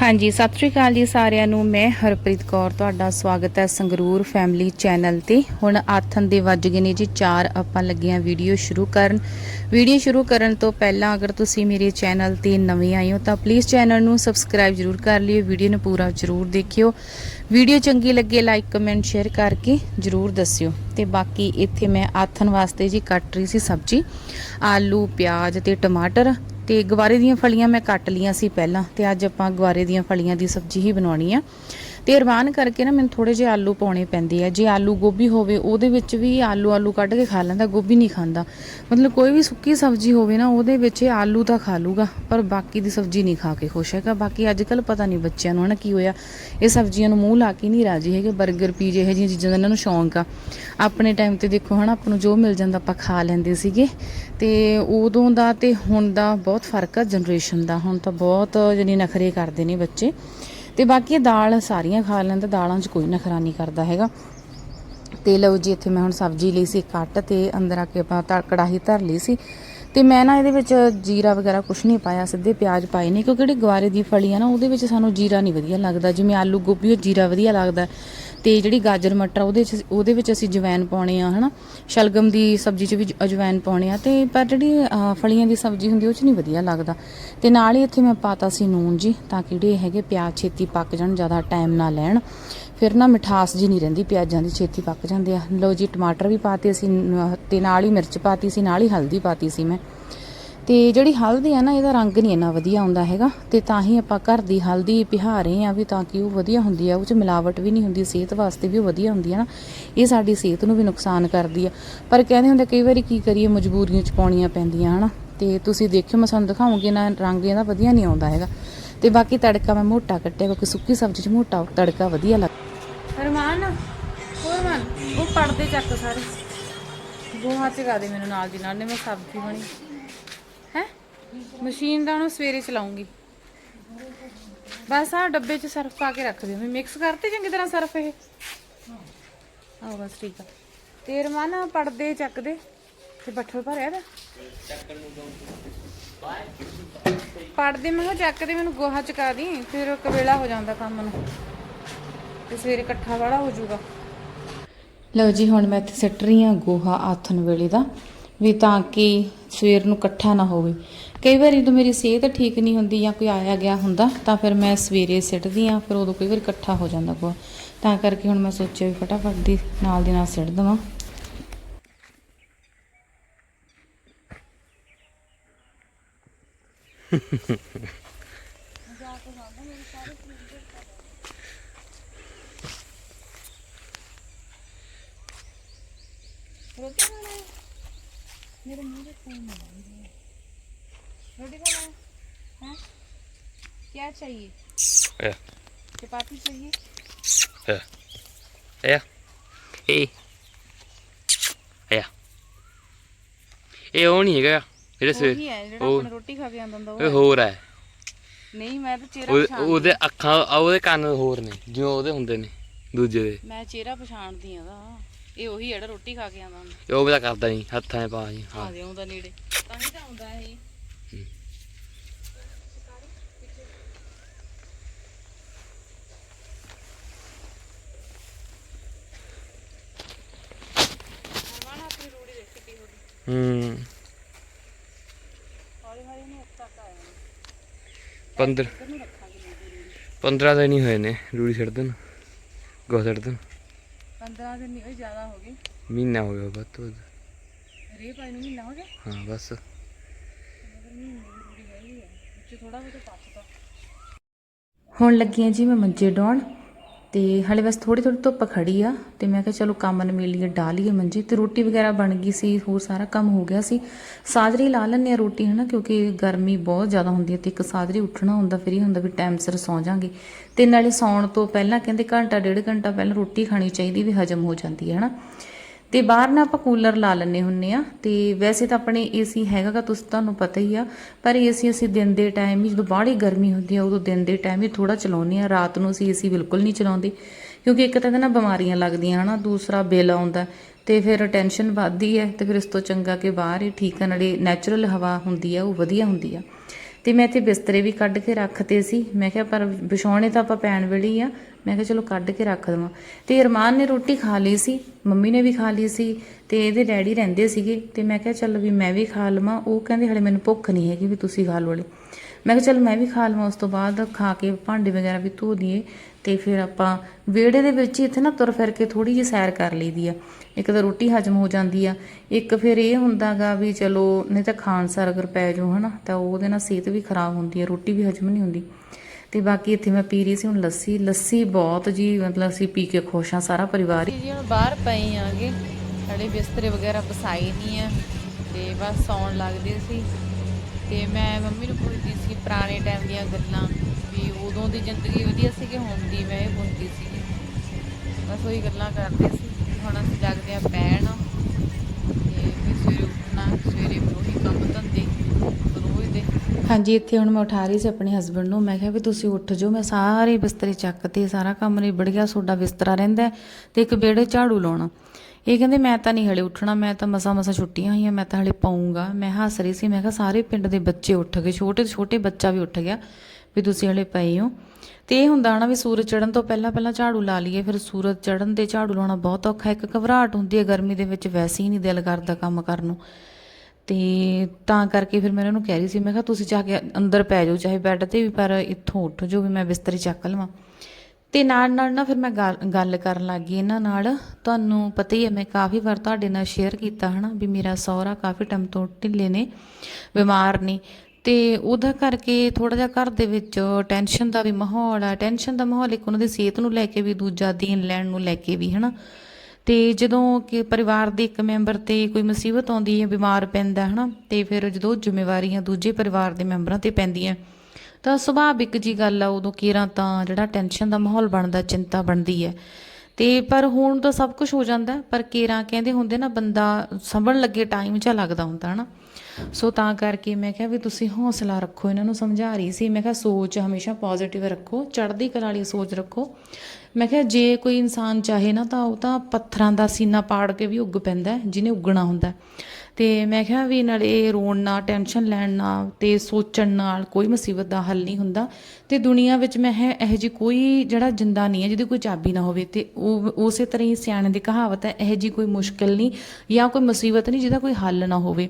ਹਾਂਜੀ, ਸਤਿ ਸ਼੍ਰੀ ਅਕਾਲ ਜੀ ਸਾਰਿਆਂ ਨੂੰ। ਮੈਂ ਹਰਪ੍ਰੀਤ ਕੌਰ, ਤੁਹਾਡਾ ਸਵਾਗਤ ਹੈ ਸੰਗਰੂਰ ਫੈਮਿਲੀ ਚੈਨਲ ਤੇ। ਹੁਣ ਆਥਨ ਦੇ ਵੱਜ ਗਏ ਨੇ ਜੀ 4 ਆਪਾਂ ਲੱਗੀਆਂ ਵੀਡੀਓ ਸ਼ੁਰੂ ਕਰਨ। ਵੀਡੀਓ ਸ਼ੁਰੂ ਕਰਨ ਤੋਂ ਪਹਿਲਾਂ ਅਗਰ ਤੁਸੀਂ ਮੇਰੇ ਚੈਨਲ ਤੇ ਨਵੇਂ ਆਏ ਹੋ, ਤਾਂ ਪਲੀਜ਼ ਚੈਨਲ ਨੂੰ ਸਬਸਕ੍ਰਾਈਬ ਜਰੂਰ ਕਰ ਲਿਓ, ਵੀਡੀਓ ਨੂੰ ਪੂਰਾ ਜਰੂਰ ਦੇਖਿਓ। ਵੀਡੀਓ ਚੰਗੀ ਲੱਗੇ ਲਾਈਕ ਕਮੈਂਟ ਸ਼ੇਅਰ ਕਰਕੇ ਜਰੂਰ ਦੱਸਿਓ। ਤੇ ਬਾਕੀ ਇੱਥੇ ਮੈਂ ਆਥਨ ਵਾਸਤੇ ਜੀ ਕੱਟ ਰਹੀ ਸੀ ਸਬਜ਼ੀ, ਆਲੂ, ਪਿਆਜ਼ ਤੇ ਟਮਾਟਰ। ਤੇ ਗਵਾਰੇ ਦੀਆਂ ਫਲੀਆਂ ਮੈਂ ਕੱਟ ਲੀਆਂ ਸੀ ਪਹਿਲਾਂ, ਤੇ ਅੱਜ ਆਪਾਂ ਗਵਾਰੇ ਦੀਆਂ ਫਲੀਆਂ ਦੀ ਸਬਜ਼ੀ ਹੀ ਬਣਾਉਣੀ ਆ। ਤੇ ਰਵਾਨ ਕਰਕੇ ਨਾ ਮੈਨੂੰ ਥੋੜੇ ਜਿਹੇ ਆਲੂ ਪਾਉਣੇ ਪੈਂਦੇ ਆ। ਜੇ ਆਲੂ ਗੋਭੀ ਹੋਵੇ, ਉਹਦੇ ਵਿੱਚ ਵੀ ਆਲੂ ਆਲੂ ਕੱਢ ਕੇ ਖਾ ਲੈਂਦਾ, ਗੋਭੀ ਨਹੀਂ ਖਾਂਦਾ। ਮਤਲਬ ਕੋਈ ਵੀ ਸੁੱਕੀ ਸਬਜ਼ੀ ਹੋਵੇ ਨਾ, ਉਹਦੇ ਵਿੱਚ ਇਹ ਆਲੂ ਤਾਂ ਖਾ ਲੂਗਾ, ਪਰ ਬਾਕੀ ਦੀ ਸਬਜ਼ੀ ਨਹੀਂ ਖਾ ਕੇ ਖੁਸ਼ ਹੈਗਾ। ਬਾਕੀ ਅੱਜ ਕੱਲ ਪਤਾ ਨਹੀਂ ਬੱਚਿਆਂ ਨੂੰ ਹਨਾ ਕੀ ਹੋਇਆ। ਇਹ ਸਬਜ਼ੀਆਂ ਨੂੰ ਮੂੰਹ ਲਾ ਕੇ ਨਹੀਂ ਰਾਜੀ ਹੈਗੇ। 버ਗਰ ਪੀਜ਼ੇ ਇਹੋ ਜਿਹੀਆਂ ਚੀਜ਼ਾਂ ਦਾ ਇਹਨਾਂ ਨੂੰ ਸ਼ੌਂਕ ਆ। ਆਪਣੇ ਟਾਈਮ ਤੇ ਦੇਖੋ ਹਨਾ, ਆਪਾਂ ਨੂੰ ਜੋ ਮਿਲ ਜਾਂਦਾ ਆਪਾਂ ਖਾ ਲੈਂਦੇ ਸੀਗੇ। ਤੇ ਉਦੋਂ ਦਾ ਤੇ ਹੁਣ ਦਾ ਬਹੁਤ ਫ਼ਰਕ ਆ, ਜਨਰੇਸ਼ਨ ਦਾ। ਹੁਣ ਤਾਂ ਬਹੁਤ ਜਾਨੀ ਨਖਰੇ ਕਰਦੇ ਨੇ ਬੱਚੇ। ਤੇ ਬਾਕੀ ਇਹ ਦਾਲ ਸਾਰੀਆਂ ਖਾ ਲੈਂਦਾ ਦਾਲਾਂ 'ਚ ਕੋਈ ਨਖਰਾ ਨਹੀਂ ਕਰਦਾ ਹੈਗਾ। ਤੇ ਲਓ ਜੀ, ਇੱਥੇ ਮੈਂ ਹੁਣ ਸਬਜ਼ੀ ਲਈ ਸੀ ਕੱਟ ਤੇ ਅੰਦਰ ਆ ਕੇ ਆਪਾਂ ਤਾਂ ਕੜਾਹੀ ਧਰ ਲਈ ਸੀ। ਤੇ ਮੈਂ ਨਾ ਇਹਦੇ ਵਿੱਚ ਜੀਰਾ ਵਗੈਰਾ ਕੁਝ ਨਹੀਂ ਪਾਇਆ, ਸਿੱਧੇ ਪਿਆਜ਼ ਪਾਏ ਨੇ, ਕਿਉਂਕਿ ਜਿਹੜੀ ਗਵਾਰੇ ਦੀ ਫਲੀ ਆ ਨਾ ਉਹਦੇ ਵਿੱਚ ਸਾਨੂੰ ਜੀਰਾ ਨਹੀਂ ਵਧੀਆ ਲੱਗਦਾ। ਜਿਵੇਂ ਆਲੂ ਗੋਭੀ, ਉਹ ਜੀਰਾ ਵਧੀਆ ਲੱਗਦਾ। ਤੇ ਜਿਹੜੀ ਗਾਜਰ ਮਟਰ ਉਹਦੇ ਚ ਉਹਦੇ ਵਿੱਚ ਅਸੀਂ ਜਵੈਨ ਪਾਉਣੇ ਆ, ਹਨਾ? ਸ਼ਲਗਮ ਦੀ ਸਬਜ਼ੀ 'ਚ ਵੀ ਜ- ਅਜਵਾਇਨ ਪਾਉਣੇ ਆ, ਤੇ ਪਰ ਜਿਹੜੀ ਫਲੀਆਂ ਦੀ ਸਬਜ਼ੀ ਹੁੰਦੀ ਉਹ 'ਚ ਨਹੀਂ ਵਧੀਆ ਲੱਗਦਾ। ਤੇ ਨਾਲ ਹੀ ਇੱਥੇ ਮੈਂ ਪਾਤਾ ਸੀ ਨੂਨ ਜੀ, ਤਾਂ ਕਿ ਜਿਹੜੇ ਹੈਗੇ ਪਿਆਜ਼ ਛੇਤੀ ਪੱਕ ਜਾਣ, ਜ਼ਿਆਦਾ ਟਾਈਮ ਨਾ ਲੈਣ। ਫਿਰ ਨਾ ਮਿਠਾਸ ਜੀ ਨਹੀਂ ਰਹਿੰਦੀ, ਪਿਆਜ਼ਾਂ ਦੀ ਛੇਤੀ ਪੱਕ ਜਾਂਦੇ ਆ। ਲਓ ਜੀ, ਟਮਾਟਰ ਵੀ ਪਾਤੇ ਅਸੀਂ, ਨ- ਤੇ ਨਾਲ ਹੀ ਮਿਰਚ ਪਾਤੀ ਸੀ, ਨਾਲ ਹੀ ਹਲਦੀ ਪਾਤੀ ਸੀ ਮੈਂ। ਤੇ ਜਿਹੜੀ ਹਲਦੀ ਆ ਨਾ, ਇਹਦਾ ਰੰਗ ਨਹੀਂ ਇੰਨਾ ਵਧੀਆ ਆਉਂਦਾ ਹੈਗਾ। ਤੇ ਤਾਂ ਹੀ ਆਪਾਂ ਘਰ ਦੀ ਹਲਦੀ ਪਿਹਾ ਰਹੇ ਆ ਵੀ ਤਾਂ ਕਿ ਉਹ ਵਧੀਆ ਹੁੰਦੀ ਆ। ਉਹ ਚ ਮਿਲਾਵਟ ਵੀ ਨਹੀਂ ਹੁੰਦੀ, ਸਿਹਤ ਵਾਸਤੇ ਵੀ ਉਹ ਵਧੀਆ ਹੁੰਦੀ ਆ ਨਾ। ਇਹ ਸਾਡੀ ਸਿਹਤ ਨੂੰ ਵੀ ਨੁਕਸਾਨ ਕਰਦੀ ਆ। ਪਰ ਕਹਿੰਦੇ ਹੁੰਦੇ ਕਈ ਵਾਰੀ ਕੀ ਕਰੀਏ, ਮਜਬੂਰੀਆਂ ਚ ਪਾਉਣੀਆਂ ਪੈਂਦੀਆਂ, ਹਨਾ। ਤੇ ਤੁਸੀਂ ਦੇਖਿਓ, ਮੈਂ ਤੁਹਾਨੂੰ ਦਿਖਾਉਂਗੀ ਨਾ ਰੰਗ ਇਹਦਾ ਵਧੀਆ ਨਹੀਂ ਆਉਂਦਾ ਹੈਗਾ। ਤੇ ਬਾਕੀ ਤੜਕਾ ਮੈਂ ਮੋਟਾ ਕੱਟਿਆ, ਕਿਉਂਕਿ ਸੁੱਕੀ ਸਬਜ਼ੀ ਚ ਮੋਟਾ ਤੜਕਾ ਵਧੀਆ ਲੱਗਦਾ ਰਮਾਨ ਹੋਰ ਮਨ ਉਹ ਪੜਦੇ ਚੱਕ ਸਾਰੇ। ਗੋਹਾ ਚ ਗਾ ਦੇ ਮੈਨੂੰ ਨਾਲ ਦੀ ਨਾਲ ਨੇ ਮੈਂ ਸਬਜ਼ੀ ਬਣੀ। ਮਸ਼ੀਨ ਦਾ ਉਹਨੂੰ ਸਵੇਰੇ ਚਲਾਉਂਗੀ। ਬਸ ਆ ਡੱਬੇ 'ਚ ਸਰਫ ਪਾ ਕੇ ਰੱਖ ਦਿਓ। ਮੈਂ ਮਿਕਸ ਕਰਤੇ ਚੰਗੀ ਤਰ੍ਹਾਂ ਸਰਫ ਇਹ? ਆਹ ਬਸ ਠੀਕ ਆ। ਤੇ ਰਮਾਨਾ ਪੜਦੇ ਚੱਕ ਦੇ ਤੇ ਬੱਠਲ ਭਰਿਆ ਦਾ। ਪੜਦੇ, ਮੈਂ ਕਿਹਾ ਚੱਕ ਦੇ ਮੈਨੂੰ ਗੋਹਾ ਚਕਾ ਦੀ, ਫਿਰ ਕਵੇਲਾ ਹੋ ਜਾਂਦਾ ਕੰਮ ਨੂੰ। ਤੇ ਸਵੇਰੇ ਇਕੱਠਾ ਵਾਲਾ ਹੋ ਜਾਊਗਾ। ਲਓ ਜੀ, ਹੁਣ ਮੈਂ ਇੱਥੇ ਸਿੱਟ ਰਹੀ ਹਾਂ ਗੋਹਾ ਆਥਨ ਵੇਲੇ ਦਾ। ਵੀ ਤਾਂ ਕਿ ਸਵੇਰ ਨੂੰ ਇਕੱਠਾ ਨਾ ਹੋਵੇ। ਕਈ ਵਾਰੀ ਜਦੋਂ ਮੇਰੀ ਸਿਹਤ ਠੀਕ ਨਹੀਂ ਹੁੰਦੀ ਜਾਂ ਕੋਈ ਆਇਆ ਗਿਆ ਹੁੰਦਾ, ਤਾਂ ਫਿਰ ਮੈਂ ਸਵੇਰੇ ਸਿੱਟਦੀ ਆ ਫਿਰ ਉਦੋਂ ਕਈ ਵਾਰ ਇਕੱਠਾ ਹੋ ਜਾਂਦਾ ਗੋਆ ਤਾਂ ਕਰਕੇ ਹੁਣ ਮੈਂ ਸੋਚਿਆ ਵੀ ਫਟਾਫਟ ਦੀ ਨਾਲ ਦੀ ਨਾਲ ਸਿੱਟ ਦਵਾਂ। ਰੋਟੀ ਖਾਣਾ है मेरे मुंह में फोन ना रोटी खाना है हाँ? क्या चाहिए Ja. चपाती चाहिए Ja. Ja. Hey. Ja. ਇਹ ਉਹ ਨਹੀਂ ਹੈਗਾ ਜਿਹੜੇ ਉਹੀ ਸਵੇਰ ਹੈ ਜਿਹੜਾ ਉਹ- ਆਪਣਾ ਰੋਟੀ ਖਾ ਕੇ ਆਉਂਦਾ ਹੁੰਦਾ ਉਹ ਇਹ ਹੈ। ਹੋਰ ਹੈ ਨਹੀਂ ਮੈਂ ਤਾਂ ਚਿਹਰਾ ਉਹ- ਪਛਾਣਦੀ ਉਹਦੇ ਅੱਖਾਂ ਆ ਉਹਦੇ ਕੰਨ ਹੋਰ ਨੇ ਜਿਵੇਂ ਉਹਦੇ ਹੁੰਦੇ ਨੇ ਦੂਜੇ ਦੇ ਮੈਂ ਚਿਹਰਾ ਪਛਾਣਦੀ ਆ ਦਾ ਇਹ ਉਹੀ ਜਿਹੜਾ ਰੋਟੀ ਖਾ ਕੇ ਆਉਂਦਾ ਹੁੰਦਾ। ਉਹ ਪਤਾ ਕਰਦਾ ਨਹੀਂ ਹੱਥਾਂ 'ਚ ਪਾ ਜੀ ਆ ਹਾਂ ਦੇ ਆਉਂਦਾ ਨੇੜੇ। ਤਾਂ ਹੀ ਤਾਂ ਆਉਂਦਾ ਇਹ। ਹਰਵਾਨ ਆਪਣੀ ਰੂੜੀ ਦੇਖ ਕਿੱਡੀ ਹੋ ਗਈ ਹੂੰ। ਹੌਲੀ ਹੌਲੀ ਨੂੰ ਉੱਤਾ ਆਇਆ 15 ਇੱਧਰ ਨੂੰ ਰੱਖਾਂਗੇ ਰੂੜੀ ਰੂੜੀ। 15 ਦਿਨ ਹੀ ਹੋਏ ਨੇ ਰੂੜੀ ਛੱਡ ਦੇਣ ਗੋ ਛੱਡ ਦੇਣ। 15 ਦਿਨ ਨਹੀਂ ਹੋਈ ਜ਼ਿਆਦਾ ਹੋ ਗਏ। ਮਹੀਨਾ ਹੋ ਗਿਆ ਵੱਧ ਤੋਂ ਵੱਧ। ਰੇ ਪਾਈ ਨੂੰ ਮਹੀਨਾ ਹੋ ਗਿਆ? ਹਾਂ ਬਸ। ਹੁਣ ਲੱਗੀ ਹਾਂ ਜੀ ਮੈਂ ਮੰਜੇ ਡਾਉਣ ਤੇ ਹਲੇ ਬਸ ਥੋੜੀ ਥੋੜੀ ਧੁੱਪ ਖੜੀ ਆ ਤੇ ਮੈਂ ਕਿਹਾ ਚਲੋ ਕੰਮ ਨਵੇਲੀਏ ਡਾ ਲਈਏ ਮੰਜੇ ਤੇ ਰੋਟੀ ਵਗੈਰਾ ਬਣ ਗਈ ਸੀ, ਹੋਰ ਸਾਰਾ ਕੰਮ ਹੋ ਗਿਆ ਸੀ। ਸਾਜਰੀ ਲਾ ਲੈਂਦੇ ਆ ਰੋਟੀ, ਹਨਾ, ਕਿਉਂਕਿ ਗਰਮੀ ਬਹੁਤ ਜ਼ਿਆਦਾ ਹੁੰਦੀ ਹੈ ਤੇ ਇੱਕ ਸਾਜਰੀ ਉੱਠਣਾ ਹੁੰਦਾ, ਫਿਰ ਹੀ ਹੁੰਦਾ ਵੀ ਟਾਈਮ ਸਿਰ ਸੌਂ ਜਾਾਂਗੇ ਤੇ ਨਾਲੇ ਸੌਣ ਤੋਂ ਪਹਿਲਾਂ ਕਹਿੰਦੇ ਘੰਟਾ, ਡੇਢ ਘੰਟਾ ਪਹਿਲਾਂ ਰੋਟੀ ਖਾਣੀ ਚਾਹੀਦੀ ਵੀ ਹਜਮ ਹੋ ਜਾਂਦੀ ਹੈ, ਹਨਾ। ਤੇ ਬਾਹਰ ਨਾ ਆਪਾਂ ਕੂਲਰ ਲਾ ਲੈਂਦੇ ਹੁੰਨੇ ਆ ਤੇ ਵੈਸੇ ਤਾਂ ਆਪਣੇ ਏਸੀ ਹੈਗਾਗਾ ਤੁਸੀਂ ਤੁਹਾਨੂੰ ਪਤਾ ਹੀ ਆ, ਪਰ ਏਸੀ ਅਸੀਂ ਦਿਨ ਦੇ ਟਾਈਮ ਹੀ ਜਦੋਂ ਬਾਹਲੀ ਗਰਮੀ ਹੁੰਦੀ ਆ, ਉਦੋਂ ਦਿਨ ਦੇ ਟਾਈਮ ਹੀ ਥੋੜਾ ਚਲਾਉਂਦੇ ਆ ਰਾਤ ਨੂੰ ਅਸੀਂ ਏਸੀ ਬਿਲਕੁਲ ਨਹੀਂ ਚਲਾਉਂਦੇ, ਕਿਉਂਕਿ ਇੱਕ ਤਾਂ ਇਹਦੇ ਨਾਲ ਬਿਮਾਰੀਆਂ ਲੱਗਦੀਆਂ ਹਨਾ, ਦੂਸਰਾ ਬਿੱਲ ਆਉਂਦਾ ਤੇ ਫਿਰ ਟੈਨਸ਼ਨ ਵੱਧਦੀ ਹੈ ਤੇ ਫਿਰ ਇਸ ਤੋਂ ਚੰਗਾ ਕਿ ਬਾਹਰ ਹੀ ਠੀਕ ਆ, ਨਾਲੇ ਨੈਚੁਰਲ ਹਵਾ ਹੁੰਦੀ ਆ, ਉਹ ਵਧੀਆ ਹੁੰਦੀ ਆ। ਤੇ ਮੈਂ ਇੱਥੇ ਬਿਸਤਰੇ ਵੀ ਕੱਢ ਕੇ ਰੱਖਤੇ ਸੀ। ਮੈਂ ਕਿਹਾ, ਪਰ ਵਿਛਾਉਣੇ ਤਾਂ ਆਪਾਂ ਪੈਣ ਵੇਲੇ ਹੀ ਆ। ਮੈਂ ਕਿਹਾ, ਚਲੋ ਕੱਢ ਕੇ ਰੱਖ ਦਵਾਂ। ਤੇ ਅਰਮਾਨ ਨੇ ਰੋਟੀ ਖਾ ਲਈ ਸੀ। ਮੰਮੀ ਨੇ ਵੀ ਖਾ ਲਈ ਸੀ ਤੇ ਇਹਦੇ ਡੈਡੀ ਰਹਿੰਦੇ ਸੀਗੇ। ਤੇ ਮੈਂ ਕਿਹਾ, ਚੱਲ ਵੀ ਮੈਂ ਵੀ ਖਾ ਲਵਾਂ। ਉਹ ਕਹਿੰਦੇ, ਹਲੇ ਮੈਨੂੰ ਭੁੱਖ ਨਹੀਂ ਹੈਗੀ ਵੀ ਤੁਸੀਂ ਖਾ ਲਓ ਹਲੇ। ਮੈਂ ਕਿਹਾ, ਚਲ ਮੈਂ ਵੀ ਖਾ ਲਵਾਂ। ਉਸ ਤੋਂ ਬਾਅਦ ਖਾ ਕੇ ਭਾਂਡੇ ਵਗੈਰਾ ਵੀ ਧੋ ਲਈਏ ਤੇ ਫਿਰ ਆਪਾਂ ਵਿਹੜੇ ਦੇ ਵਿੱਚ ਹੀ ਇੱਥੇ ਨਾ ਤੁਰ ਫਿਰ ਕੇ ਥੋੜੀ ਜਿਹੀ ਸੈਰ ਕਰ ਲਈਦੀ ਆ। ਇੱਕ ਤਾਂ ਰੋਟੀ ਹਜਮ ਹੋ ਜਾਂਦੀ ਆ, ਇੱਕ ਫਿਰ ਇਹ ਹੁੰਦਾਗਾ ਵੀ ਚਲੋ ਨਹੀਂ ਤਾਂ ਖਾਣ ਸਾਰ ਅਗਰ ਪੈ ਜਾਓ ਹਨਾ, ਤਾਂ ਉਹਦੇ ਨਾਲ ਸਿਹਤ ਵੀ ਖਰਾਬ ਹੁੰਦੀ ਆ, ਰੋਟੀ ਵੀ ਹਜਮ ਨਹੀਂ ਹੁੰਦੀ। ਤੇ ਬਾਕੀ ਇੱਥੇ ਮੈਂ ਪੀ ਰਹੀ ਸੀ ਹੁਣ ਲੱਸੀ ਲੱਸੀ ਬਹੁਤ ਜੀ ਮਤਲਬ ਅਸੀਂ ਪੀ ਕੇ ਖੁਸ਼ ਆ ਸਾਰਾ ਪਰਿਵਾਰ ਹੀ। ਜੀ ਹੁਣ ਬਾਹਰ ਪਏ ਆਂਗੇ, ਸਾਡੇ ਬਿਸਤਰੇ ਵਗੈਰਾ ਪਸਾਈ ਨਹੀਂ ਆ, ਤੇ ਬਸ ਸੌਣ ਲੱਗਦੇ ਸੀ। ਤੇ ਮੈਂ ਮੰਮੀ ਨੂੰ ਪੁੱਛਦੀ ਸੀ ਪੁਰਾਣੇ ਟਾਈਮ ਦੀਆਂ ਗੱਲਾਂ, ਵੀ ਉਦੋਂ ਦੀ ਜ਼ਿੰਦਗੀ ਵਧੀਆ ਸੀ ਕਿ ਹੁਣ ਦੀ ਮੈਂ ਇਹ ਪੁੱਛਦੀ ਸੀ ਬਸ ਉਹੀ ਗੱਲਾਂ ਕਰਦੇ ਸੀ। ਹੁਣ ਅਸੀਂ ਜਾਗਦੇ ਆ ਪੈਣ ਤੇ ਫਿਰ ਸਵੇਰੇ ਉੱਠਣਾ, ਸਵੇਰੇ ਉਹੀ ਕੰਮ ਧੰਦੇ, ਰੋਜ਼ ਦੇ। ਹਾਂਜੀ, ਇੱਥੇ ਹੁਣ ਮੈਂ ਉਠਾ ਰਹੀ ਸੀ ਆਪਣੇ ਹਸਬੰਡ ਨੂੰ। ਮੈਂ ਕਿਹਾ ਵੀ ਤੁਸੀਂ ਉੱਠ ਜਾਓ, ਮੈਂ ਸਾਰੇ ਬਿਸਤਰੇ ਚੱਕਤੇ ਸਾਰਾ ਕੰਮ ਨਿਬੜ ਗਿਆ ਤੁਹਾਡਾ ਬਿਸਤਰਾ ਰਹਿੰਦਾ ਤੇ ਇੱਕ ਵਿਹੜੇ ਝਾੜੂ ਲਾਉਣਾ। ਇਹ ਕਹਿੰਦੇ, ਮੈਂ ਤਾਂ ਨਹੀਂ ਹਲੇ ਉੱਠਣਾ, ਮੈਂ ਤਾਂ ਮਸਾ ਮਸਾ ਛੁੱਟੀਆਂ ਹੋਈਆਂ, ਮੈਂ ਤਾਂ ਹਲੇ ਪਾਉਂਗਾ ਮੈਂ ਹੱਸ ਰਹੀ ਸੀ, ਮੈਂ ਕਿਹਾ, ਸਾਰੇ ਪਿੰਡ ਦੇ ਬੱਚੇ ਉੱਠ ਗਏ, ਛੋਟੇ ਛੋਟੇ ਬੱਚਾ ਵੀ ਉੱਠ ਗਿਆ। ਵੀ ਤੁਸੀਂ ਹਲੇ ਪਏ ਹੋ। ਤੇ ਇਹ ਹੁੰਦਾ ਨਾ ਵੀ ਸੂਰਜ ਚੜਨ ਤੋਂ ਪਹਿਲਾਂ ਪਹਿਲਾਂ ਝਾੜੂ ਲਾ ਲਈਏ, ਫਿਰ ਸੂਰਜ ਚੜਨ ਤੇ ਝਾੜੂ ਲਾਉਣਾ ਬਹੁਤ ਔਖਾ ਇੱਕ ਘਬਰਾਹਟ ਹੁੰਦੀ ਹੈ ਗਰਮੀ ਦੇ ਵਿੱਚ, ਵੈਸੇ ਹੀ ਨਹੀਂ ਦਿਲ ਕਰਦਾ ਕੰਮ ਕਰਨ ਨੂੰ। ਤੇ ਤਾਂ ਕਰਕੇ ਫਿਰ ਮੈਂ ਉਹਨਾਂ ਨੂੰ ਕਹਿ ਰਹੀ ਸੀ, ਮੈਂ ਕਿਹਾ ਤੁਸੀਂ ਜਾ ਕੇ ਅੰਦਰ ਪੈ ਜਾਓ, ਚਾਹੇ ਬੈੱਡ ਤੇ ਵੀ, ਪਰ ਇੱਥੋਂ ਉੱਠ ਜਾਓ ਵੀ ਮੈਂ ਬਿਸਤਰੀ ਚੱਕ ਲਵਾਂ। ਤੇ ਨਾਲ ਨਾਲ ਨਾ ਫਿਰ ਮੈਂ ਗੱਲ- ਗੱਲ ਕਰਨ ਲੱਗ ਗਈ ਇਹਨਾਂ ਨਾਲ। ਤੁਹਾਨੂੰ ਪਤਾ ਹੀ ਹੈ, ਮੈਂ ਕਾਫੀ ਵਾਰ ਤੁਹਾਡੇ ਨਾਲ ਸ਼ੇਅਰ ਕੀਤਾ, ਹਨਾ, ਵੀ ਮੇਰਾ ਸਹੁਰਾ ਕਾਫੀ ਟਾਈਮ ਤੋਂ ਢਿੱਲੇ ਨੇ, ਬਿਮਾਰ ਨੇ। ਤੇ ਉਹਦਾ ਕਰਕੇ ਥੋੜਾ ਜਿਹਾ ਘਰ ਦੇ ਵਿੱਚ ਟੈਨਸ਼ਨ ਦਾ ਵੀ ਮਾਹੌਲ ਆ। ਟੈਨਸ਼ਨ ਦਾ ਮਾਹੌਲ ਇੱਕ ਉਹਨਾਂ ਦੀ ਸਿਹਤ ਨੂੰ ਲੈ ਕੇ ਵੀ, ਦੂਜਾ ਦੇਣ ਲੈਣ ਨੂੰ ਲੈ ਕੇ ਵੀ, ਹਨਾ। ਤੇ ਜਦੋਂ ਕਿ ਪਰਿਵਾਰ ਦੇ ਇੱਕ ਮੈਂਬਰ ਤੇ ਕੋਈ ਮੁਸੀਬਤ ਆਉਂਦੀ ਹੈ ਬਿਮਾਰ ਪੈਂਦਾ, ਹਨਾ, ਤੇ ਫਿਰ ਜਦੋਂ ਜ਼ਿੰਮੇਵਾਰੀਆਂ ਦੂਜੇ ਪਰਿਵਾਰ ਦੇ ਮੈਂਬਰਾਂ ਤੇ ਪੈਂਦੀਆਂ, ਤਾਂ ਸੁਭਾਵਿਕ ਜੀ ਗੱਲ ਆ, ਉਦੋਂ ਕੀਰਾਂ ਤਾਂ ਜਿਹੜਾ ਟੈਨਸ਼ਨ ਦਾ ਮਾਹੌਲ ਬਣਦਾ, ਚਿੰਤਾ ਬਣਦੀ ਹੈ। ਤੇ ਪਰ ਹੁਣ ਤਾਂ ਸਭ ਕੁਝ ਹੋ ਜਾਂਦਾ ਪਰ ਕੇਰਾਂ ਕਹਿੰਦੇ ਹੁੰਦੇ ਨਾ, ਬੰਦਾ ਸੰਭਣ ਲੱਗੇ ਟਾਈਮ ਜਿਹਾ ਲੱਗਦਾ ਹੁੰਦਾ, ਹਨਾ? ਸੋ ਤਾਂ ਕਰਕੇ ਮੈਂ ਕਿਹਾ ਵੀ ਤੁਸੀਂ ਹੌਸਲਾ ਰੱਖੋ, ਇਹਨਾਂ ਨੂੰ ਸਮਝਾ ਰਹੀ ਸੀ। ਮੈਂ ਕਿਹਾ ਸੋਚ ਹਮੇਸ਼ਾ ਪੋਜ਼ਿਟਿਵ ਰੱਖੋ, ਚੜ੍ਹਦੀ ਕਲਾ ਵਾਲੀ ਸੋਚ ਰੱਖੋ। ਮੈਂ ਕਿਹਾ ਜੇ ਕੋਈ ਇਨਸਾਨ ਚਾਹੇ ਨਾ, ਤਾਂ ਉਹ ਤਾਂ ਪੱਥਰਾਂ ਦਾ ਸੀਨਾ ਪਾੜ ਕੇ ਵੀ ਉੱਗ ਪੈਂਦਾ ਜਿਹਨੇ ਉੱਗਣਾ ਹੁੰਦਾ ਤੇ ਮੈਂ ਕਿਹਾ ਵੀ ਨਾਲੇ ਰੋਣ ਨਾਲ ਟੈਨਸ਼ਨ ਲੈਣ ਨਾਲ ਤੇ ਸੋਚਣ ਨਾਲ ਕੋਈ ਮੁਸੀਬਤ ਦਾ ਹੱਲ ਨਹੀਂ ਹੁੰਦਾ। ਤੇ ਦੁਨੀਆ ਵਿੱਚ ਮੈਂ ਹੈ ਇਹ ਜੀ ਕੋਈ ਜਿਹੜਾ ਜਿੰਦਾ ਨਹੀਂ ਹੈ, ਜਿਹਦੀ ਕੋਈ ਚਾਬੀ ਨਾ ਹੋਵੇ ਤੇ ਉਹ ਉਸੇ ਤਰ੍ਹਾਂ ਹੀ ਸਿਆਣੇ ਦੀ ਕਹਾਵਤ ਹੈ, ਇਹ ਜੀ ਕੋਈ ਮੁਸ਼ਕਿਲ ਨਹੀਂ ਜਾਂ ਕੋਈ ਮੁਸੀਬਤ ਨਹੀਂ ਜਿਹਦਾ ਕੋਈ ਹੱਲ ਨਾ ਹੋਵੇ।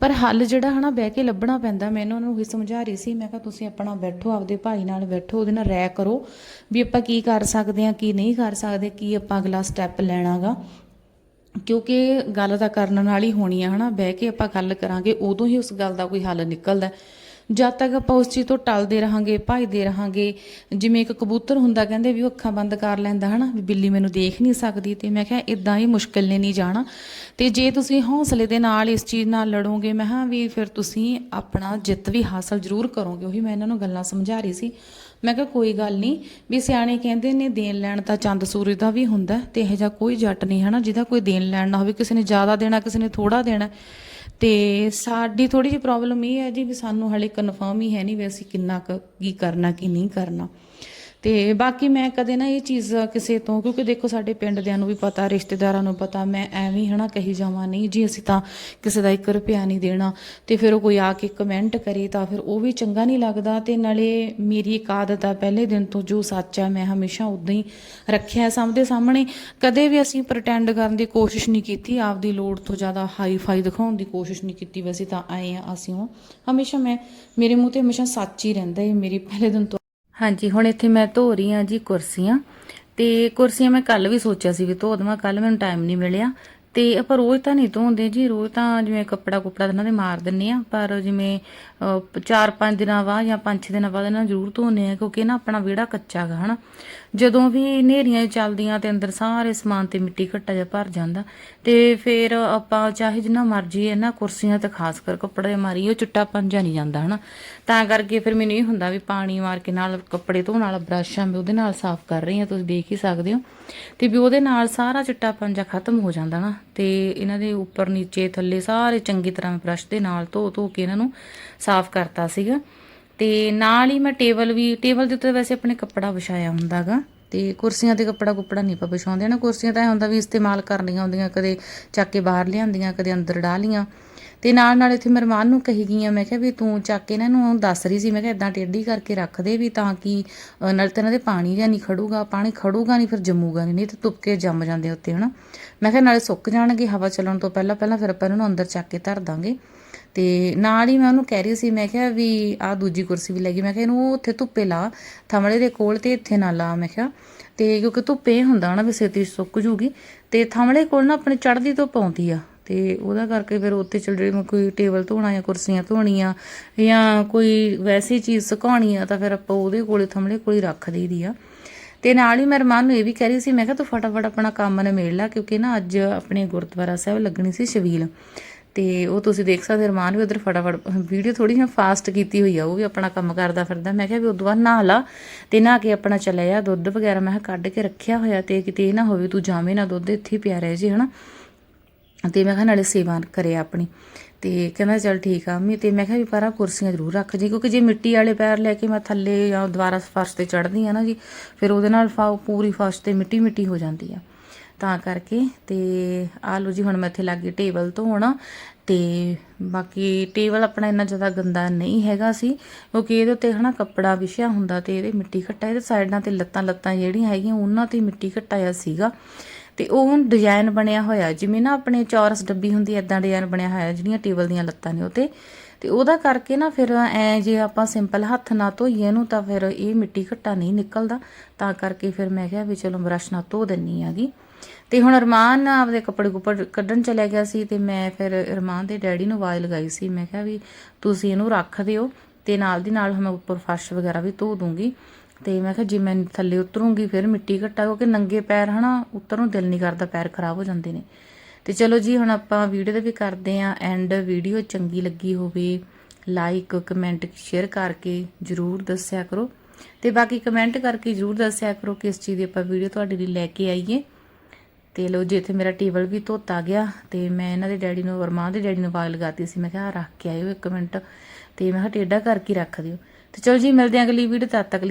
ਪਰ ਹੱਲ ਜਿਹੜਾ ਹਨਾ ਬਹਿ ਕੇ ਲੱਭਣਾ ਪੈਂਦਾ, ਮੈਂ ਇਹਨਾਂ ਨੂੰ ਵੀ ਸਮਝਾ ਰਹੀ ਸੀ, ਮੈਂ ਕਿਹਾ ਤੁਸੀਂ ਆਪਣਾ ਬੈਠੋ, ਆਪਦੇ ਭਾਈ ਨਾਲ ਬੈਠੋ, ਉਹਦੇ ਨਾਲ ਰਹਿ ਕਰੋ ਵੀ ਆਪਾਂ ਕੀ ਕਰ ਸਕਦੇ ਹਾਂ, ਕੀ ਨਹੀਂ ਕਰ ਸਕਦੇ, ਕੀ ਆਪਾਂ ਅਗਲਾ ਸਟੈਪ ਲੈਣਾਗਾ। ਕਿਉਂਕਿ ਗੱਲ ਤਾਂ ਕਰਨ ਨਾਲ ਹੀ ਹੋਣੀ ਆ, ਹਨਾ? ਬਹਿ ਕੇ ਆਪਾਂ ਗੱਲ ਕਰਾਂਗੇ, ਉਦੋਂ ਹੀ ਉਸ ਗੱਲ ਦਾ ਕੋਈ ਹੱਲ ਨਿਕਲਦਾ। ਜਦ ਤੱਕ ਆਪਾਂ ਉਸ ਚੀਜ਼ ਤੋਂ ਟਲਦੇ ਰਹਾਂਗੇ, ਭੱਜਦੇ ਰਹਾਂਗੇ, ਜਿਵੇਂ ਇੱਕ ਕਬੂਤਰ ਹੁੰਦਾ, ਕਹਿੰਦੇ ਵੀ ਉਹ ਅੱਖਾਂ ਬੰਦ ਕਰ ਲੈਂਦਾ, ਹਨਾ? ਵੀ ਬਿੱਲੀ ਮੈਨੂੰ ਦੇਖ ਨਹੀਂ ਸਕਦੀ, ਤੇ ਮੈਂ ਕਿਹਾ ਇਦਾਂ ਹੀ ਮੁਸ਼ਕਿਲ ਨੇ ਨਹੀਂ ਜਾਣਾ। ਤੇ ਜੇ ਤੁਸੀਂ ਹੌਸਲੇ ਦੇ ਨਾਲ ਇਸ ਚੀਜ਼ ਨਾਲ ਲੜੋਗੇ, ਮੈਂ ਹਾਂ ਵੀ ਫਿਰ ਤੁਸੀਂ ਆਪਣਾ ਜਿੱਤ ਵੀ ਹਾਸਲ ਜ਼ਰੂਰ ਕਰੋਗੇ, ਉਹੀ ਮੈਂ ਇਹਨਾਂ ਨੂੰ ਗੱਲਾਂ ਸਮਝਾ ਰਹੀ ਸੀ। ਮੈਂ ਕਿਹਾ, ਕੋਈ ਗੱਲ ਨਹੀਂ। ਵੀ ਸਿਆਣੇ ਕਹਿੰਦੇ ਨੇ, ਦੇਣ ਲੈਣ ਤਾਂ ਚੰਦ ਸੂਰਜ ਦਾ ਵੀ ਹੁੰਦਾ ਤੇ ਇਹੋ ਜਿਹਾ ਕੋਈ ਜੱਟ ਨਹੀਂ ਹਨਾ ਜਿਹਦਾ ਕੋਈ ਦੇਣ ਲੈਣ ਨਾ ਹੋਵੇ, ਕਿਸੇ ਨੇ ਜ਼ਿਆਦਾ ਦੇਣਾ, ਕਿਸੇ ਨੇ ਥੋੜਾ ਦੇਣਾ ਤੇ ਸਾਡੀ ਥੋੜੀ ਜਿਹੀ ਪ੍ਰੋਬਲਮ ਇਹ ਹੈ ਜੀ ਵੀ ਸਾਨੂੰ ਹਲੇ ਕਨਫਰਮ ਹੀ ਹੈ ਨਹੀਂ ਵੀ ਅਸੀਂ ਕਿੰਨਾ ਕੁ ਕੀ ਕਰਨਾ, ਕੀ ਨਹੀਂ ਕਰਨਾ। ਤੇ ਬਾਕੀ ਮੈਂ ਕਦੇ ਨਾ ਇਹ ਚੀਜ਼ ਕਿਸੇ ਤੋਂ, ਕਿਉਂਕਿ ਦੇਖੋ ਸਾਡੇ ਪਿੰਡ ਦਿਆਂ ਨੂੰ ਵੀ ਪਤਾ, ਰਿਸ਼ਤੇਦਾਰਾਂ ਨੂੰ ਪਤਾ, ਮੈਂ ਐਵੇਂ ਹੀ ਹਨਾ ਕਹੀ ਜਾਵਾਂ, ਨਹੀਂ ਜੀ ਅਸੀਂ ਤਾਂ ਕਿਸੇ ਦਾ 1 ਰੁਪਿਆ ਨਹੀਂ ਦੇਣਾ। ਤੇ ਫਿਰ ਉਹ ਕੋਈ ਆ ਕੇ ਕਮੈਂਟ ਕਰੇ ਤਾਂ ਫਿਰ ਉਹ ਵੀ ਚੰਗਾ ਨਹੀਂ ਲੱਗਦਾ ਤੇ ਨਾਲੇ ਮੇਰੀ ਇੱਕ ਆਦਤ ਆ ਪਹਿਲੇ ਦਿਨ ਤੋਂ ਜੋ ਸੱਚ ਆ, ਮੈਂ ਹਮੇਸ਼ਾ ਉਦਾਂ ਹੀ ਰੱਖਿਆ ਸਭ ਦੇ ਸਾਹਮਣੇ। ਕਦੇ ਵੀ ਅਸੀਂ ਪ੍ਰਟੈਂਡ ਕਰਨ ਦੀ ਕੋਸ਼ਿਸ਼ ਨਹੀਂ ਕੀਤੀ, ਆਪਦੀ ਲੋੜ ਤੋਂ ਜ਼ਿਆਦਾ ਹਾਈ ਫਾਈ ਦਿਖਾਉਣ ਦੀ ਕੋਸ਼ਿਸ਼ ਨਹੀਂ ਕੀਤੀ, ਵੈਸੇ ਤਾਂ ਆਏ ਆ ਅਸੀਂ ਉਹ। ਹਮੇਸ਼ਾ ਮੈਂ, ਮੇਰੇ ਮੂੰਹ ਤੇ ਹਮੇਸ਼ਾ ਸੱਚ ਹੀ ਰਹਿੰਦਾ ਹੈ ਮੇਰੀ ਪਹਿਲੇ ਦਿਨ ਤੋਂ ਹਾਂਜੀ, ਹੁਣ ਇੱਥੇ ਮੈਂ ਧੋ ਰਹੀ ਹਾਂ ਜੀ ਕੁਰਸੀਆਂ ਤੇ ਕੁਰਸੀਆਂ ਮੈਂ ਕੱਲ ਵੀ ਸੋਚਿਆ ਸੀ ਵੀ ਧੋ ਦੇਵਾਂ ਕੱਲ ਮੈਨੂੰ ਟਾਈਮ ਨਹੀਂ ਮਿਲਿਆ। ਤੇ ਆਪਾਂ ਰੋਜ਼ ਤਾਂ ਨਹੀਂ ਧੋਂਦੇ ਜੀ, ਰੋਜ਼ ਤਾਂ ਜਿਵੇਂ ਕੱਪੜਾ ਕੁਪੜਾ ਇਹਨਾਂ ਦੇ ਮਾਰ ਦਿੰਨੇ ਆ, ਪਰ ਜਿਵੇਂ 4-5 ਦਿਨਾਂ ਬਾਅਦ ਜਾਂ 5-6 ਦਿਨਾਂ ਬਾਅਦ ਇਹਨਾਂ ਨੂੰ ਜ਼ਰੂਰ ਧੋਨੇ ਆ, ਕਿਉਂਕਿ ਨਾ ਆਪਣਾ ਵਿਹੜਾ ਕੱਚਾ ਗਾ, ਹਨਾ। ਜਦੋਂ ਵੀ ਹਨੇਰੀਆਂ ਚੱਲਦੀਆਂ ਤੇ ਅੰਦਰ ਸਾਰੇ ਸਮਾਨ ਤੇ ਮਿੱਟੀ ਘੱਟਾ ਜਿਹਾ ਭਰ ਜਾਂਦਾ, ਤੇ ਫਿਰ ਆਪਾਂ ਚਾਹੇ ਜਿੰਨਾ ਮਰਜ਼ੀ ਇਹਨਾਂ ਕੁਰਸੀਆਂ ਤੇ ਖਾਸ ਕਰ ਕੱਪੜੇ ਮਾਰੀ ਉਹ ਚਿੱਟਾ ਪੰਜਾ ਨਹੀਂ ਜਾਂਦਾ, ਹਨਾ। ਤਾਂ ਕਰਕੇ ਫਿਰ ਮੈਨੂੰ ਇਹ ਹੁੰਦਾ ਵੀ ਪਾਣੀ ਮਾਰ ਕੇ ਨਾਲ ਕੱਪੜੇ ਧੋਣ ਵਾਲਾ ਬ੍ਰਸ਼ ਆ, ਮੈਂ ਉਹਦੇ ਨਾਲ ਸਾਫ਼ ਕਰ ਰਹੀ ਹਾਂ, ਤੁਸੀਂ ਦੇਖ ਹੀ ਸਕਦੇ ਹੋ। ਤੇ ਵੀ ਉਹਦੇ ਨਾਲ ਸਾਰਾ ਚਿੱਟਾ ਪੰਜਾ ਖਤਮ ਹੋ ਜਾਂਦਾ ਨਾ, ਤੇ ਇਹਨਾਂ ਦੇ ਉੱਪਰ ਨੀਚੇ ਥੱਲੇ ਸਾਰੇ ਚੰਗੀ ਤਰ੍ਹਾਂ ਬ੍ਰਸ਼ ਦੇ ਨਾਲ ਧੋ ਧੋ ਕੇ ਇਹਨਾਂ ਨੂੰ ਸਾਫ਼ ਕਰਤਾ ਸੀਗਾ। ਤੇ ਨਾਲ ਹੀ ਮੈਂ ਟੇਬਲ ਵੀ, ਟੇਬਲ ਦੇ ਉੱਤੇ ਵੈਸੇ ਆਪਣੇ ਕੱਪੜਾ ਵਿਛਾਇਆ ਹੁੰਦਾਗਾ, ਤੇ ਕੁਰਸੀਆਂ ਤੇ ਕੱਪੜਾ ਕੁੱਪੜਾ ਨਹੀਂ ਆਪਾਂ ਵਿਛਾਉਂਦੇ। ਨਾ ਕੁਰਸੀਆਂ ਤਾਂ ਇਹ ਹੁੰਦਾ ਵੀ ਇਸਤੇਮਾਲ ਕਰਨੀਆਂ ਹੁੰਦੀਆਂ, ਕਦੇ ਚੱਕ ਕੇ ਬਾਹਰ ਲਿਆਂਦੀਆਂ, ਕਦੇ ਅੰਦਰ ਡਾਹ ਲੀਆਂ। ਤੇ ਨਾਲ ਨਾਲ ਇੱਥੇ ਮਰਮਾਨ ਨੂੰ ਕਹੀ ਗਈਆਂ ਮੈਂ ਕਿਹਾ ਵੀ ਤੂੰ ਚੱਕ ਕੇ ਇਹਨਾਂ ਨੂੰ ਦੱਸ ਰਹੀ ਸੀ ਮੈਂ ਕਿਹਾ ਇਦਾਂ ਟੇਢੀ ਕਰਕੇ ਰੱਖ ਦੇ ਵੀ ਤਾਂ ਕਿ ਅ, ਨਾਲ ਤੇ ਇਹਨਾਂ ਦੇ ਪਾਣੀ ਜਾਂ ਨਹੀਂ ਖੜੂਗਾ ਪਾਣੀ ਖੜੂਗਾ ਨਹੀਂ ਫਿਰ ਜੰਮੂਗਾ ਨਹੀਂ ਨਹੀਂ ਤੇ ਤੁਪਕੇ ਜੰਮ ਜਾਂਦੇ ਉੱਤੇ ਹਨਾ? ਮੈਂ ਕਿਹਾ ਨਾਲੇ ਸੁੱਕ ਜਾਣਗੇ ਹਵਾ ਚੱਲਣ ਤੋਂ ਪਹਿਲਾਂ ਪਹਿਲਾਂ ਫਿਰ ਆਪਾਂ ਇਹਨਾਂ ਨੂੰ ਅੰਦਰ ਚੱਕ ਕੇ ਧਰ ਦਾਂਗੇ। ਤੇ ਨਾਲ ਹੀ ਮੈਂ ਉਹਨੂੰ ਕਹਿ ਰਹੀ ਸੀ ਮੈਂ ਕਿਹਾ ਵੀ ਆ ਦੂਜੀ ਕੁਰਸੀ ਵੀ ਲੈ ਗਈ ਮੈਂ ਕਿਹਾ ਇਹਨੂੰ ਉੱਥੇ ਧੁੱਪੇ ਲਾ ਥਮੜੇ ਦੇ ਕੋਲ ਤੇ ਇੱਥੇ ਨਾ ਲਾ ਮੈਂ ਕਿਹਾ। ਤੇ ਕਿਉਂਕਿ ਧੁੱਪੇ ਹੁੰਦਾ ਨਾ ਵੀ ਛੇਤੀ ਸੁੱਕ ਜੂਗੀ ਤੇ ਥਮੜੇ ਕੋਲ ਨਾ ਆਪਣੇ ਚੜ੍ਹਦੀ ਧੁੱਪ ਆਉਂਦੀ ਆ। ਤੇ ਉਹਦਾ ਕਰਕੇ ਫਿਰ ਉੱਥੇ ਚਲ ਜੇ ਕੋਈ ਟੇਬਲ ਧੋਣਾ ਜਾਂ ਕੁਰਸੀਆਂ ਧੋਣੀਆਂ ਜਾਂ ਕੋਈ ਵੈਸੀ ਚੀਜ਼ ਸੁਕਾਉਣੀ ਆ ਤਾਂ ਫਿਰ ਆਪਾਂ ਉਹਦੇ ਕੋਲੇ ਥਮੜੇ ਕੋਲ ਹੀ ਰੱਖ ਦੇਈਦੀ ਆ। ਤੇ ਨਾਲ ਹੀ ਮੈਂ ਰਮਾਨ ਨੂੰ ਇਹ ਵੀ ਕਹਿ ਰਹੀ ਸੀ, ਮੈਂ ਕਿਹਾ ਤੂੰ ਫਟਾਫਟ ਆਪਣਾ ਕੰਮ ਨਿਬੇੜ ਲੈ ਕਿਉਂਕਿ ਨਾ ਅੱਜ ਆਪਣੇ ਗੁਰਦੁਆਰਾ ਸਾਹਿਬ ਲੱਗਣੀ ਸੀ ਛਬੀਲ ਤੇ ਉਹ ਤੁਸੀਂ ਦੇਖ ਸਕਦੇ ਰਮਾਨ ਵੀ ਉਧਰ ਫਟਾਫਟ ਵੀਡੀਓ ਥੋੜੀ ਜਿਹੀ ਫਾਸਟ ਕੀਤੀ ਹੋਈ ਆ, ਉਹ ਵੀ ਆਪਣਾ ਕੰਮ ਕਰਦਾ ਫਿਰਦਾ। ਮੈਂ ਕਿਹਾ ਵੀ ਉਦੋਂ ਬਾਅਦ ਨਹਾ ਲਾ ਤੇ ਨਹਾ ਕੇ ਆਪਣਾ ਚੱਲਿਆ ਜਾ ਦੁੱਧ ਵਗੈਰਾ ਮੈਂ ਕਿਹਾ ਕੱਢ ਕੇ ਰੱਖਿਆ ਹੋਇਆ ਤੇ ਕਿਤੇ ਇਹ ਨਾ ਹੋਵੇ ਤੂੰ ਜਾਵੇਂ ਨਾ ਦੁੱਧ, ਇੱਥੇ ਪਿਆ ਰਹਿ ਜੇ, ਹਨਾ? ਤੇ ਮੈਂ ਕਿਹਾ ਨਾਲੇ ਸੇਵਾ ਕਰਿਆ ਆਪਣੀ। ਤੇ ਕਹਿੰਦਾ ਚਲ ਠੀਕ ਆ ਮੈਂ ਤੇ ਮੈਂ ਕਿਹਾ ਵੀ ਪਰਾਂ ਕੁਰਸੀਆਂ ਜ਼ਰੂਰ ਰੱਖ ਜੀ, ਕਿਉਂਕਿ ਜੇ ਮਿੱਟੀ ਵਾਲੇ ਪੈਰ ਲੈ ਕੇ ਮੈਂ ਥੱਲੇ ਜਾਂ ਦੁਬਾਰਾ ਫਰਸ਼ ਤੇ ਚੜ੍ਹਦੀ ਆ ਨਾ ਜੀ, ਫਿਰ ਉਹਦੇ ਨਾਲ ਫਾ, ਪੂਰੀ ਫਰਸ਼ ਤੇ ਮਿੱਟੀ ਮਿੱਟੀ ਹੋ ਜਾਂਦੀ ਆ। ਤਾਂ ਕਰਕੇ ਤੇ ਆ ਲਓ ਜੀ, ਹੁਣ ਮੈਂ ਇੱਥੇ ਲੱਗੀ ਟੇਬਲ ਧੋਣ, ਤੇ ਬਾਕੀ ਟੇਬਲ ਆਪਣਾ ਇੰਨਾ ਜ਼ਿਆਦਾ ਗੰਦਾ ਨਹੀਂ ਹੈਗਾ ਸੀ, ਕਿਉਂਕਿ ਇਹਦੇ ਉੱਤੇ ਹਨਾ ਕੱਪੜਾ ਵਿਛਿਆ ਹੁੰਦਾ ਤੇ ਇਹਦੇ ਮਿੱਟੀ ਘੱਟਾ ਇਹਦੇ ਸਾਈਡਾਂ ਤੇ ਲੱਤਾਂ ਲੱਤਾਂ ਜਿਹੜੀਆਂ ਹੈਗੀਆਂ, ਉਹਨਾਂ ਤੇ ਮਿੱਟੀ ਘਟਾਇਆ ਸੀਗਾ। ਤੇ ਉਹ ਹੁਣ ਡਿਜ਼ਾਈਨ ਬਣਿਆ ਹੋਇਆ, ਜਿਵੇਂ ਨਾ ਆਪਣੇ ਚੌਰਸ ਡੱਬੀ ਹੁੰਦੀ ਐਦਾਂ ਡਿਜ਼ਾਈਨ ਬਣਿਆ ਹੋਇਆ, ਜਿਹੜੀਆਂ ਟੇਬਲ ਦੀਆਂ ਲੱਤਾਂ ਨੇ ਉਤੇ ਤੇ। ਉਹਦਾ ਕਰਕੇ ਨਾ ਫਿਰ ਐ ਜੇ ਆਪਾਂ ਸਿੰਪਲ ਹੱਥ ਨਾਲ ਧੋਈਏ ਇਹਨੂੰ ਤਾਂ ਫਿਰ ਇਹ ਮਿੱਟੀ ਘੱਟਾ ਨਹੀਂ ਨਿਕਲਦਾ। ਤਾਂ ਕਰਕੇ ਫਿਰ ਮੈਂ ਕਿਹਾ ਵੀ ਚਲੋ ਬਰਸ਼ ਨਾਲ ਧੋ ਦਿੰਨੀ ਆਗੀ। ਤੇ ਹੁਣ ਅਰਮਾਨ ਆਪਦੇ ਕੱਪੜੇ ਕੁੱਪੜ ਕੱਢਣ ਚਲਿਆ ਗਿਆ ਸੀ ਤੇ ਮੈਂ ਫਿਰ ਅਰਮਾਨ ਦੇ ਡੈਡੀ ਨੂੰ ਆਵਾਜ਼ ਲਗਾਈ ਸੀ। ਮੈਂ ਕਿਹਾ ਵੀ ਤੁਸੀਂ ਇਹਨੂੰ ਰੱਖ ਦਿਓ ਤੇ ਨਾਲ ਦੀ ਨਾਲ ਮੈਂ ਉੱਪਰ ਫਰਸ਼ ਵਗੈਰਾ ਵੀ ਧੋ ਦੂੰਗੀ। ਤੇ ਮੈਂ ਕਿਹਾ ਜੇ ਮੈਂ ਥੱਲੇ ਉਤਰੂੰਗੀ ਫਿਰ ਮਿੱਟੀ ਘੱਟਾ, ਕਿਉਂਕਿ ਨੰਗੇ ਪੈਰ ਹਨਾ, ਉੱਤਰ ਨੂੰ ਦਿਲ ਨਹੀਂ ਕਰਦਾ, ਪੈਰ ਖਰਾਬ ਹੋ ਜਾਂਦੇ ਨੇ। ਤੇ ਚਲੋ ਜੀ, ਹੁਣ ਆਪਾਂ ਵੀਡੀਓ ਦੇ ਵੀ ਕਰਦੇ ਆਂ ਐਂਡ ਵੀਡੀਓ ਚੰਗੀ ਲੱਗੀ ਹੋਵੇ ਲਾਈਕ ਕਮੈਂਟ ਸ਼ੇਅਰ ਕਰਕੇ ਜਰੂਰ ਦੱਸਿਆ ਕਰੋ। ਤੇ ਬਾਕੀ ਕਮੈਂਟ ਕਰਕੇ ਜਰੂਰ ਦੱਸਿਆ ਕਰੋ ਕਿਸ ਚੀਜ਼ ਦੀ ਆਪਾਂ ਵੀਡੀਓ ਤੁਹਾਡੇ ਲਈ ਲੈ ਕੇ ਆਈਏ। ਤੇ ਲੋ ਜੇ, ਇੱਥੇ ਮੇਰਾ ਟੇਬਲ ਵੀ ਧੋਤਾ ਗਿਆ, ਤੇ ਮੈਂ ਇਹਨਾਂ ਦੇ ਡੈਡੀ ਨੂੰ ਵਰਮਾਨ ਦੇ ਡੈਡੀ ਨੂੰ ਆਵਾਜ਼ ਲਗਾਤੀ ਸੀ। ਮੈਂ ਕਿਹਾ ਰੱਖ ਕੇ ਆਇਓ ਇੱਕ ਮਿੰਟ। ਤੇ ਮੈਂ ਕਿਹਾ ਟੇਡਾ ਕਰਕੇ ਰੱਖ ਦਿਓ। ਤੇ ਚਲੋ ਜੀ, ਮਿਲਦੇ ਆਂ ਅਗਲੀ ਵੀਡੀਓ ਤਦ ਤੱਕ